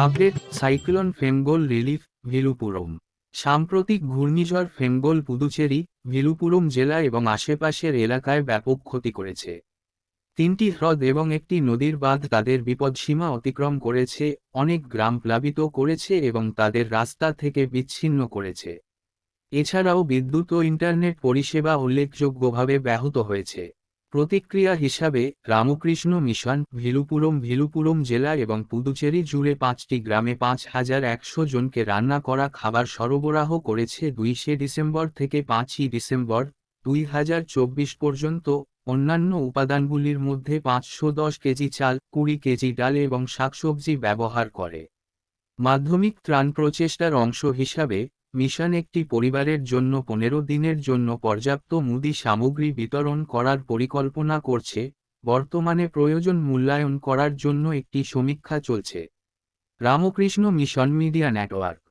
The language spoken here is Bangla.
Update cyclone Fengal relief Villupuram সাম্প্রতিক ঘূর্ণিঝড় ফেমগোল পুদুচেরি ভিলুপুরম জেলা এবং আশেপাশের এলাকায় ব্যাপক ক্ষতি করেছে। তিনটি হ্রদ এবং একটি নদীর বাঁধ তাদের বিপদসীমা অতিক্রম করেছে, অনেক গ্রাম প্লাবিত করেছে এবং তাদের রাস্তা থেকে বিচ্ছিন্ন করেছে। এছাড়াও বিদ্যুৎ ও ইন্টারনেট পরিষেবা উল্লেখযোগ্যভাবে ব্যাহত হয়েছে। প্রতিক্রিয়া হিসাবে, রামকৃষ্ণ মিশন, ভিলুপুরম ভিলুপুরম জেলা এবং পুদুচেরি জুড়ে পাঁচটি গ্রামে পাঁচ হাজার একশো জনকে রান্না করা খাবার সরবরাহ করেছে দুইশে ডিসেম্বর থেকে পাঁচই ডিসেম্বর, দুই হাজার চব্বিশ পর্যন্ত। অন্যান্য উপাদানগুলির মধ্যে পাঁচশো দশ কেজি চাল, কুড়ি কেজি ডাল এবং শাকসবজি ব্যবহার করে। মাধ্যমিক ত্রাণ প্রচেষ্টার অংশ হিসাবে মিশন একটি পরিবারের জন্য পনেরো দিনের জন্য পর্যাপ্ত মুদি সামগ্রী বিতরণ করার পরিকল্পনা করছে, বর্তমানে প্রয়োজন মূল্যায়ন করার জন্য একটি সমীক্ষা চলছে। Ramakrishna mission media network